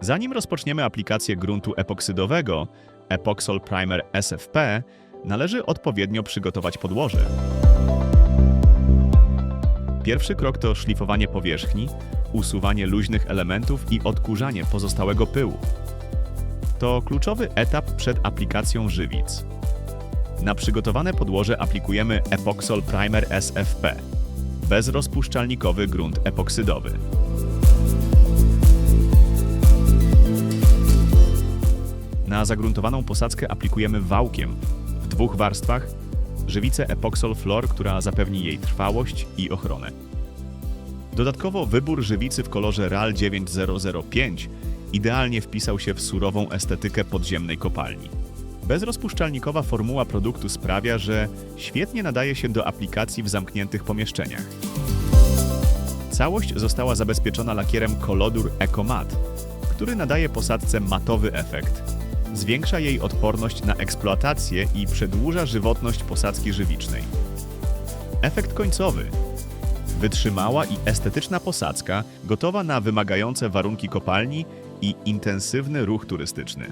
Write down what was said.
Zanim rozpoczniemy aplikację gruntu epoksydowego Epoxol Primer SFP, należy odpowiednio przygotować podłoże. Pierwszy krok to szlifowanie powierzchni, usuwanie luźnych elementów i odkurzanie pozostałego pyłu. To kluczowy etap przed aplikacją żywic. Na przygotowane podłoże aplikujemy Epoxol Primer SFP, bezrozpuszczalnikowy grunt epoksydowy. Na zagruntowaną posadzkę aplikujemy wałkiem w dwóch warstwach żywicę Epoxol Flor, która zapewni jej trwałość i ochronę. Dodatkowo wybór żywicy w kolorze RAL 9005 idealnie wpisał się w surową estetykę podziemnej kopalni. Bezrozpuszczalnikowa formuła produktu sprawia, że świetnie nadaje się do aplikacji w zamkniętych pomieszczeniach. Całość została zabezpieczona lakierem Colodur Ecomat, który nadaje posadce matowy efekt. Zwiększa jej odporność na eksploatację i przedłuża żywotność posadzki żywicznej. Efekt końcowy. Wytrzymała i estetyczna posadzka, gotowa na wymagające warunki kopalni i intensywny ruch turystyczny.